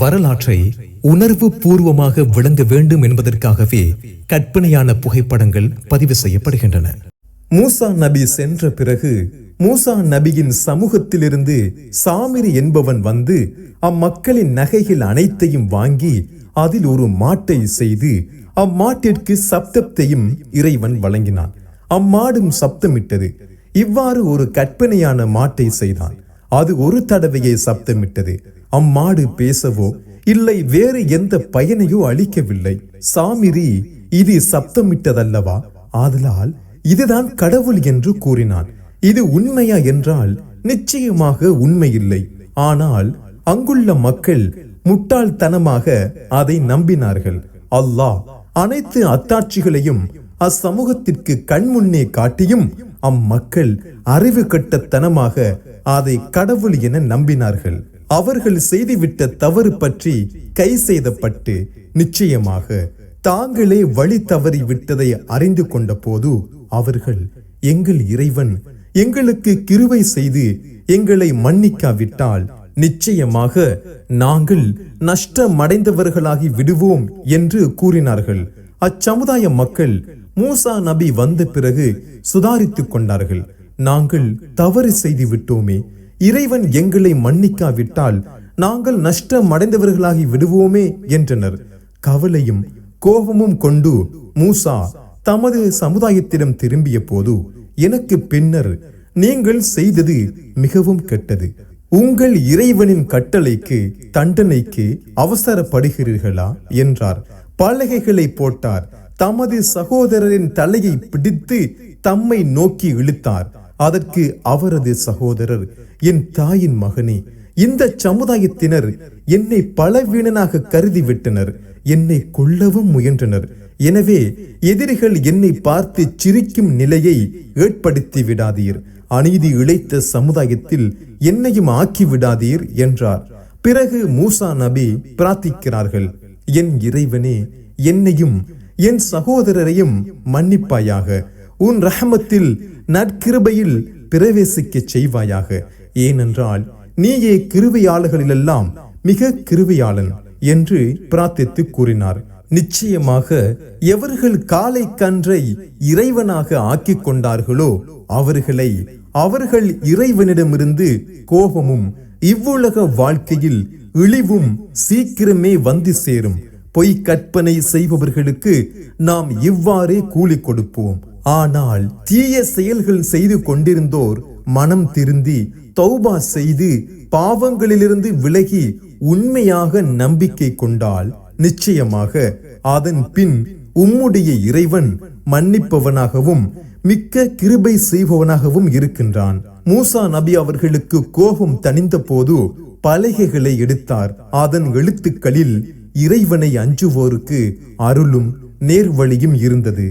வரலாற்றை உணர்வு பூர்வமாக விளங்க வேண்டும் என்பதற்காகவே கற்பனையான புகைப்படங்கள் பதிவு செய்யப்படுகின்றன. மூசா நபி சென்ற பிறகு மூசா நபியின் சமூகத்திலிருந்து சாமிரி என்பவன் வந்து அம்மக்களின் நகைகள் அனைத்தையும் வாங்கி அதில் ஒரு மாட்டை செய்து அம்மாட்டிற்கு சப்தத்தையும் இறைவன் வழங்கினான். அம்மாடும் சப்தமிட்டது. இவ்வாறு ஒரு கற்பனையான மாட்டை செய்தான். அது ஒரு தடவையே சப்தமிட்டது. அம்மாடு பேசவோ? இல்லை வேறு எந்த பயனையோ அளிக்கவில்லை. சாமிரி இது சப்தமிட்டதல்லவா? ஆதலால் இதுதான் கடவுள் என்று கூறினான். இது உண்மையா என்றால் நிச்சயமாக உண்மையில்லை. ஆனால் அங்குள்ள மக்கள் முட்டாள்தனமாக அதை நம்பினார்கள். அல்லாஹ் அனைத்து அத்தாட்சிகளையும் அச்சமூகத்திற்கு கண்முன்னே காட்டியும் அம்மக்கள் அறிவு கட்டத்தனமாக அதை கடவுள் என நம்பினார்கள். அவர்கள் செய்துவிட்ட தவறு பற்றி கை செய்தப்பட்டு நிச்சயமாக தாங்களே வழி தவறி விட்டதை அறிந்து கொண்ட போது அவர்கள் எங்கள் இறைவன் எங்களுக்கு கிருவை செய்து எங்களை மன்னிக்காவிட்டால் நிச்சயமாக நாங்கள் நஷ்டமடைந்தவர்களாகி விடுவோம் என்று கூறினார்கள். அச்சமுதாய மக்கள் மூசா நபி வந்த பிறகு சுதாரித்துக் கொண்டார்கள். நாங்கள் தவறு செய்து விட்டோமே இறைவன் எங்களை மன்னிக்காவிட்டால் நாங்கள் நஷ்டமடைந்தவர்களாகி விடுவோமே என்றனர். கவலையும் கோபமும் கொண்டு மூசா தமது சமுதாயத்திடம் திரும்பிய போது எனக்கு பின்னர் நீங்கள் செய்தது மிகவும் கெட்டது. உங்கள் இறைவனின் கட்டளைக்கு தண்டனைக்கு அவசரப்படுகிறீர்களா? என்றார். பலகைகளை போட்டார். தமது சகோதரரின் தலையை பிடித்து தம்மை நோக்கி இழுத்தார். அதற்கு அவரது சகோதரர் என் தாயின் மகனே இந்த சமுதாயத்தினர் என்னை பலவீனனாக கருதி விட்டனர் என்னை கொல்லவும் முயன்றனர். எனவே எதிரிகள் என்னை பார்த்து சிரிக்கும் நிலையை ஏற்படுத்தி விடாதீர். அநீதி இழைத்த சமுதாயத்தில் என்னையும் ஆக்கி விடாதீர் என்றார். பிறகு மூசா நபி பிரார்த்திக்கிறார்கள் என் இறைவனே என்னையும் என் சகோதரரையும் மன்னிப்பாயாக. உன் ரஹமத்தில் நற்கிருபையில் பிரவேசிக்கச் செய்வாயாக. ஏனென்றால் நீயே கிருவையாளர்களிலெல்லாம் மிக கிருவையாளன் என்று பிரார்த்தித்து கூறினார். நிச்சயமாக எவர்கள் காலை கன்றை இறைவனாக ஆக்கிக் கொண்டார்களோ அவர்களை அவர்கள் இறைவனிடமிருந்து கோபமும் இவ்வுலக வாழ்க்கையில் இழிவும் சீக்கிரமே வந்து சேரும். பொய் கற்பனை செய்பவர்களுக்கு நாம் இவ்வாறே கூலி கொடுப்போம். ஆனால் தீய செயல்கள் செய்து கொண்டிருந்தோர் மனம் திருந்தி தௌபா செய்து பாவங்களிலிருந்து விலகி உண்மையாக நம்பிக்கை கொண்டால் நிச்சயமாக அதன் பின் உம்முடைய இறைவன் மன்னிப்பவனாகவும் மிக்க கிருபை செய்பவனாகவும் இருக்கின்றான். மூசா நபி அவர்களுக்கு கோபம் தணிந்த போது பலகைகளை எடுத்தார். அதன் எழுத்துக்களில் இறைவனை அஞ்சுவோருக்கு அருளும் நேர்வழியும் இருந்தது.